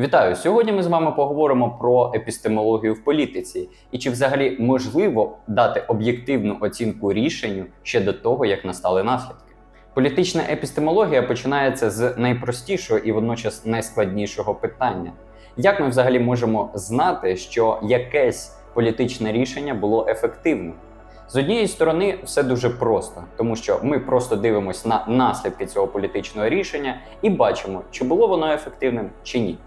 Вітаю! Сьогодні ми з вами поговоримо про епістемологію в політиці і чи взагалі можливо дати об'єктивну оцінку рішенню ще до того, як настали наслідки. Політична епістемологія починається з найпростішого і водночас найскладнішого питання: як ми взагалі можемо знати, що якесь політичне рішення було ефективним? З однієї сторони, все дуже просто, тому що ми просто дивимося на наслідки цього політичного рішення і бачимо, чи було воно ефективним чи ні.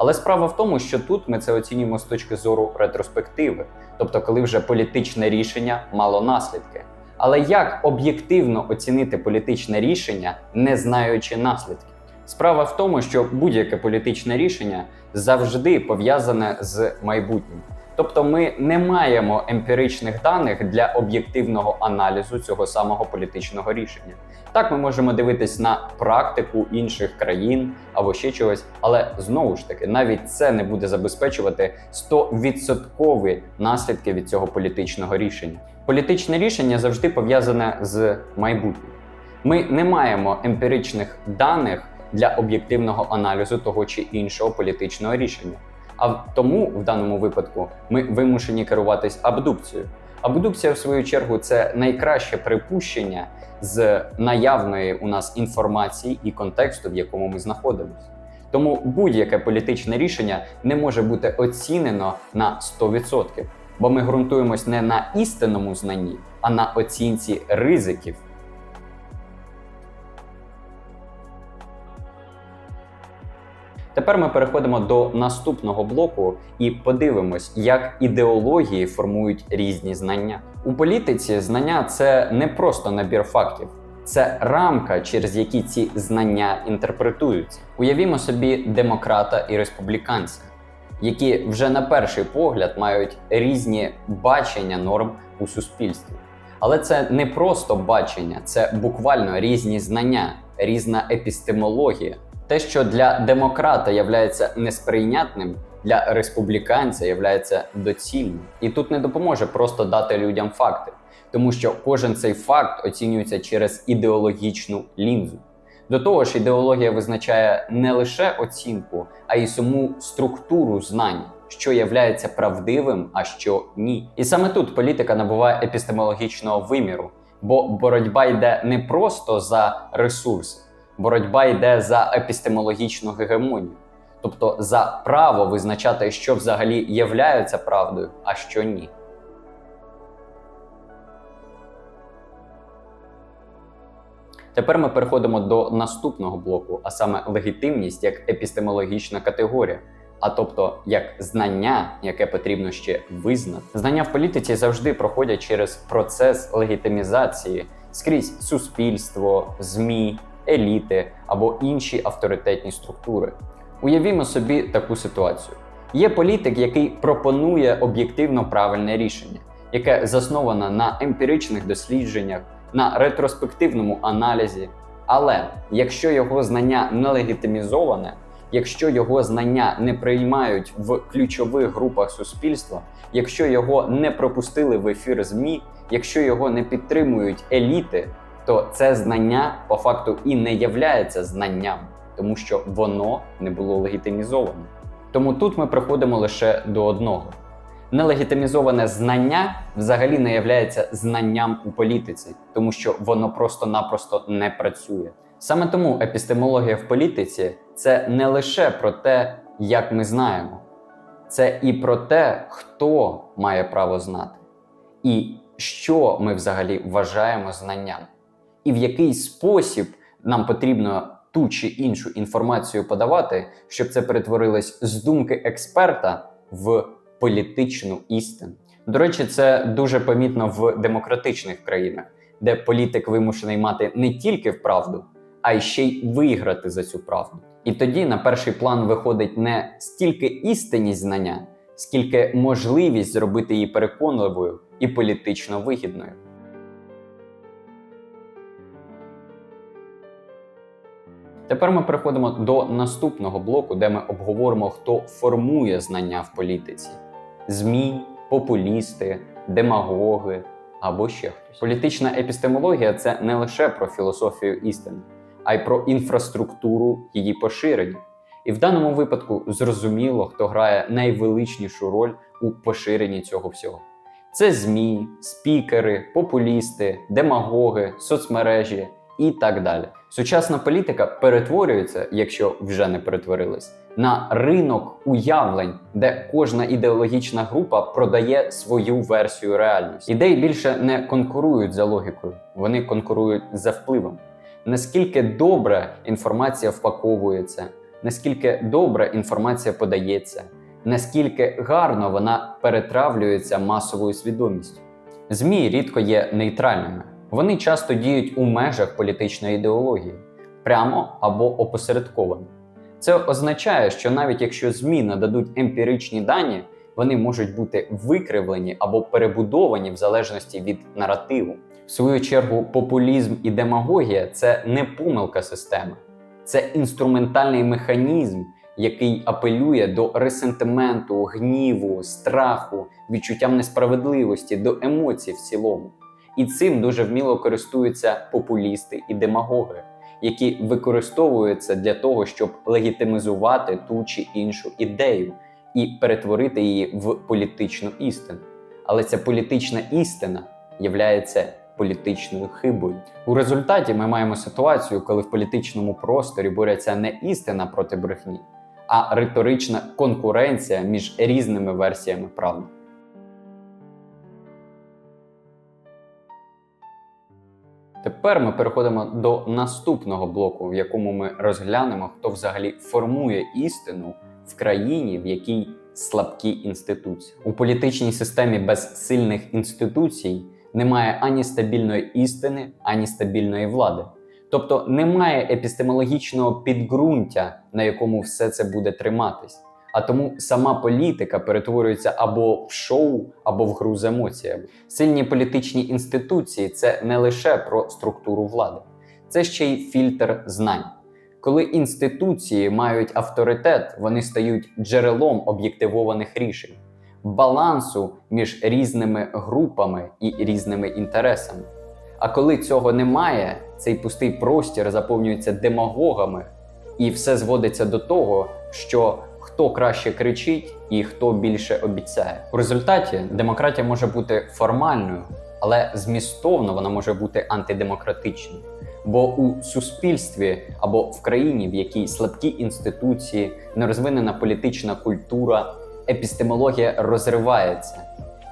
Але справа в тому, що тут ми це оцінюємо з точки зору ретроспективи, тобто, коли вже політичне рішення мало наслідки. Але як об'єктивно оцінити політичне рішення, не знаючи наслідків? Справа в тому, що будь-яке політичне рішення завжди пов'язане з майбутнім. Тобто ми не маємо емпіричних даних для об'єктивного аналізу цього самого політичного рішення. Так, ми можемо дивитись на практику інших країн або ще чогось, але знову ж таки, навіть це не буде забезпечувати 100% наслідки від цього політичного рішення. Політичне рішення завжди пов'язане з майбутнім. Ми не маємо емпіричних даних для об'єктивного аналізу того чи іншого політичного рішення. А тому в даному випадку ми вимушені керуватись абдукцією. Абдукція, в свою чергу, це найкраще припущення з наявної у нас інформації і контексту, в якому ми знаходимося. Тому будь-яке політичне рішення не може бути оцінено на 100%, бо ми ґрунтуємось не на істинному знанні, а на оцінці ризиків. Тепер ми переходимо до наступного блоку і подивимось, як ідеології формують різні знання. У політиці знання це не просто набір фактів, це рамка, через які ці знання інтерпретуються. Уявімо собі демократа і республіканця, які вже на перший погляд мають різні бачення норм у суспільстві. Але це не просто бачення, це буквально різні знання, різна епістемологія. Те, що для демократа являється несприйнятним, для республіканця являється доцільним. І тут не допоможе просто дати людям факти, тому що кожен цей факт оцінюється через ідеологічну лінзу. До того ж, ідеологія визначає не лише оцінку, а й саму структуру знань, що являється правдивим, а що ні. І саме тут політика набуває епістемологічного виміру, бо боротьба йде не просто за ресурси боротьба йде за епістемологічну гегемонію, тобто за право визначати, що взагалі являється правдою, а що ні. Тепер ми переходимо до наступного блоку, а саме легітимність як епістемологічна категорія. А тобто як знання, яке потрібно ще визнати. Знання в політиці завжди проходять через процес легітимізації скрізь суспільство, ЗМІ, еліти або інші авторитетні структури. Уявімо собі таку ситуацію: є політик, який пропонує об'єктивно правильне рішення, яке засноване на емпіричних дослідженнях, на ретроспективному аналізі. Але якщо його знання не легітимізоване, якщо його знання не приймають в ключових групах суспільства, якщо його не пропустили в ефір ЗМІ, якщо його не підтримують еліти, то це знання по факту і не являється знанням, тому що воно не було легітимізоване. Тому тут ми приходимо лише до одного: нелегітимізоване знання взагалі не являється знанням у політиці, тому що воно просто-напросто не працює. Саме тому епістемологія в політиці це не лише про те, як ми знаємо, це і про те, хто має право знати, і що ми взагалі вважаємо знанням і в який спосіб нам потрібно ту чи іншу інформацію подавати, щоб це перетворилось з думки експерта в політичну істину. До речі, це дуже помітно в демократичних країнах, де політик вимушений мати не тільки вправду, а й ще й виграти за цю правду. І тоді на перший план виходить не стільки істинність знання, скільки можливість зробити її переконливою і політично вигідною. Тепер ми переходимо до наступного блоку, де ми обговоримо, хто формує знання в політиці: ЗМІ, популісти, демагоги або ще хтось. Політична епістемологія це не лише про філософію істини, а й про інфраструктуру її поширення. І в даному випадку зрозуміло, хто грає найвеличнішу роль у поширенні цього всього. Це ЗМІ, спікери, популісти, демагоги, соцмережі і так далі. Сучасна політика перетворюється, якщо вже не перетворилась, на ринок уявлень, де кожна ідеологічна група продає свою версію реальності. Ідеї більше не конкурують за логікою, вони конкурують за впливом. Наскільки добре інформація впаковується, наскільки добре інформація подається, наскільки гарно вона перетравлюється масовою свідомістю. ЗМІ рідко є нейтральними. Вони часто діють у межах політичної ідеології, прямо або опосередковано. Це означає, що навіть якщо ЗМІ нададуть емпіричні дані, вони можуть бути викривлені або перебудовані в залежності від наративу. В свою чергу, популізм і демагогія це не помилка системи, це інструментальний механізм, який апелює до ресентименту, гніву, страху, відчуттям несправедливості, до емоцій в цілому. І цим дуже вміло користуються популісти і демагоги, які використовуються для того, щоб легітимізувати ту чи іншу ідею і перетворити її в політичну істину. Але ця політична істина являється політичною хибою. У результаті ми маємо ситуацію, коли в політичному просторі борються не істина проти брехні, а риторична конкуренція між різними версіями правди. Тепер ми переходимо до наступного блоку, в якому ми розглянемо, хто взагалі формує істину в країні, в якій слабкі інституції. У політичній системі без сильних інституцій немає ані стабільної істини, ані стабільної влади. Тобто немає епістемологічного підґрунтя, на якому все це буде триматись. А тому сама політика перетворюється або в шоу, або в гру з емоціями. Сильні політичні інституції це не лише про структуру влади, це ще й фільтр знань. Коли інституції мають авторитет, вони стають джерелом об'єктивованих рішень, балансу між різними групами і різними інтересами. А коли цього немає, цей пустий простір заповнюється демагогами, і все зводиться до того, що хто краще кричить і хто більше обіцяє. У результаті демократія може бути формальною, але змістовно вона може бути антидемократичною. Бо у суспільстві або в країні, в якій слабкі інституції, нерозвинена політична культура, епістемологія розривається.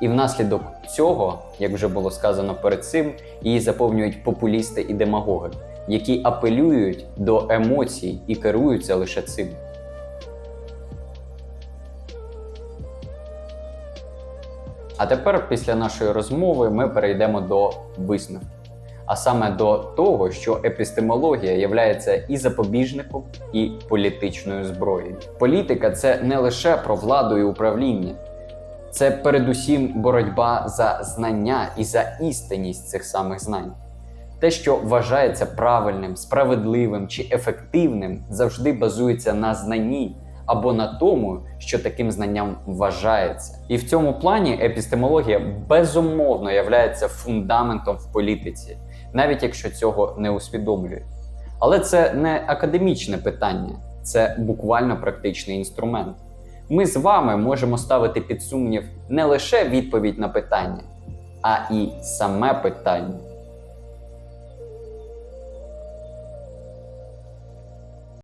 І внаслідок цього, як вже було сказано перед цим, її заповнюють популісти і демагоги, які апелюють до емоцій і керуються лише цим. А тепер, після нашої розмови, ми перейдемо до висновків. А саме до того, що епістемологія є і запобіжником, і політичною зброєю. Політика це не лише про владу і управління, це передусім боротьба за знання і за істинність цих самих знань. Те, що вважається правильним, справедливим чи ефективним, завжди базується на знанні або на тому, що таким знанням вважається. І в цьому плані епістемологія безумовно являється фундаментом в політиці, навіть якщо цього не усвідомлюють. Але це не академічне питання, це буквально практичний інструмент. Ми з вами можемо ставити під сумнів не лише відповідь на питання, а і саме питання.